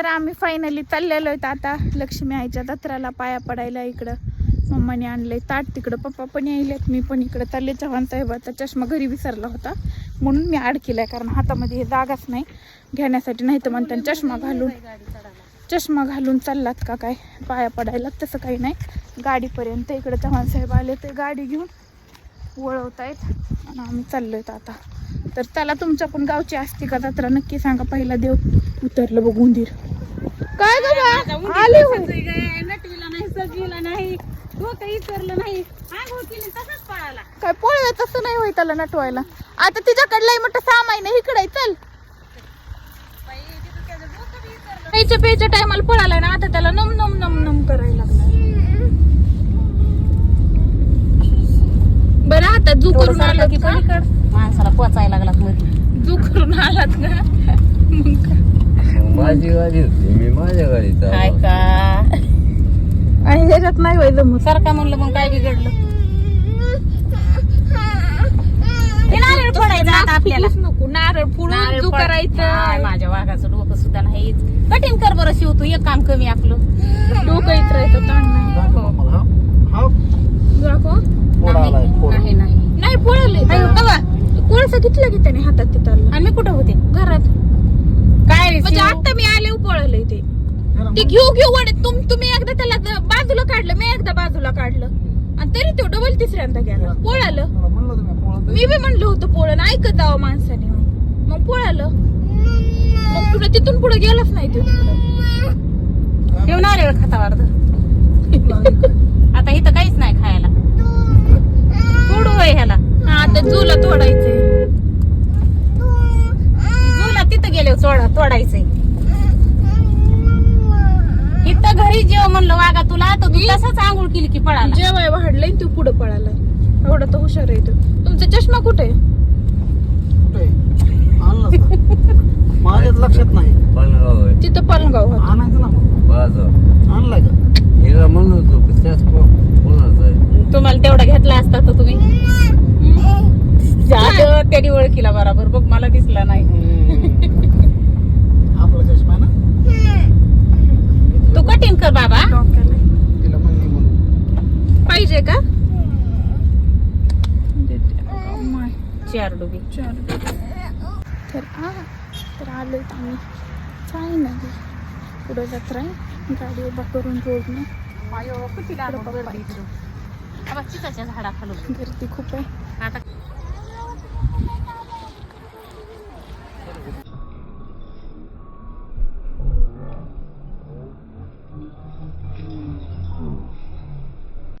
तर आम्ही फायनली चाललेलो आहेत आता. लक्ष्मी आईच्या दत्राला पाया पडायला इकडं. मम्माने आणलंय ताट तिकडं पप्पा पण यायलेत मी पण इकडं चालले. चव्हाण साहेबाचा चष्मा घरी विसरला होता. म्हणून मी आड केलाय कारण हातामध्ये हे जागाच नाही. घेण्यासाठी नाही तर म्हणतात चष्मा घालून चष्मा घालून चाललात का काय? पाया पडायला तसं काही नाही. गाडीपर्यंत इकडं चव्हाण साहेब आले ते गाडी घेऊन वळवतायत आणि आम्ही चाललोय आता. तर त्याला तुमच्या पण गावची असते का जत्रा नक्की सांगा. पहिला देव उतरलं बघ उंदीर काय ग बा? आले होय. नटवीला नाही सजवीला नाही डोकं इचरलं नाही. आंघोळ केली तसंच पळाला. काय पोळवे तसं नाही होय त्याला नटवायला. आता तिच्याकडलंय म्हटलं सामाई नाही इकडे चल. प्यायच्या प्यायच्या टायमाला पळालाय ना आता त्याला नम नम नम नम करायला लागलाय बरं आता जू करून आला की पलीकड. माणसाला पोचायला लागला मध्ये. जू करून आलात का? माझी गाडी होती मी माझ्या गाडीत आलो. काय का? आणि ह्याच्यात नाही होय जमत. सारखा म्हणलं मग काय बिघडलं? ते नारळ फोडायचं आता आपल्याला. नको नारळ फोडून नारळ फोड- करायचं. माझ्या वाघाचं डोकं सुद्धा नाही कठीण कर बरं शिव तू एक काम कमी आपलं. डोकं इतरायचं ताण नाही. दाखव नाही नाही नाही. पळले अयो, कवा? कोळसा घेतला की त्याने हातात ते तारला आणि मी कुठं होते? घरात. म्हणजे? आता मी आले पळले ते ते घेऊ घेऊ वडे तुम तुम्ही एकदा त्याला बाजूला काढलं मी एकदा बाजूला काढलं. आणि तरी तो डबल तिसऱ्यांदा गेला. पळालं. मी बी म्हणलं होतं पोळण ऐकत जावं माणसाने. मग पळालं. मग पुढे तिथून पुढे गेलाच नाही तो. तिकडं ठेव नारळ खातावर. आता इथं काहीच नाही खायला तोडू होय ह्याला हा आता जुला तोडायचंय जुला चोडा तोडायचंय. इथं घरी जेव म्हणलं वागा तुला तर तू तसाच आंघोळ केली की पळाला. जेवाय वाढलंय तो पुढे पळालाय एवढा तर हुशार आहे तो. तुमचा चष्मा कुठे? आहे? माझ्याच लक्षात नाही. आहे. तिथं पालगाव होता. आणायचं ना आणलाय का? हिला म्हणत होतो तुम्हाला तेवढा घेतला असता तर तुम्ही? त्याने ओळखीला बरोबर. बघ मला दिसला नाही आपला चष्मा आहे ना तू कठीण कर बाबा डोक्याला तिला म्हणली म्हणून पाहिजे का देते. अगं माय. चार डुबी चार तर आ तर आलो आम्ही. काय नाही पुढं जत्रा आहे गाडी उभा करून रोडने चिताच्या झाडाखालून. गर्दी खूप आहे. आता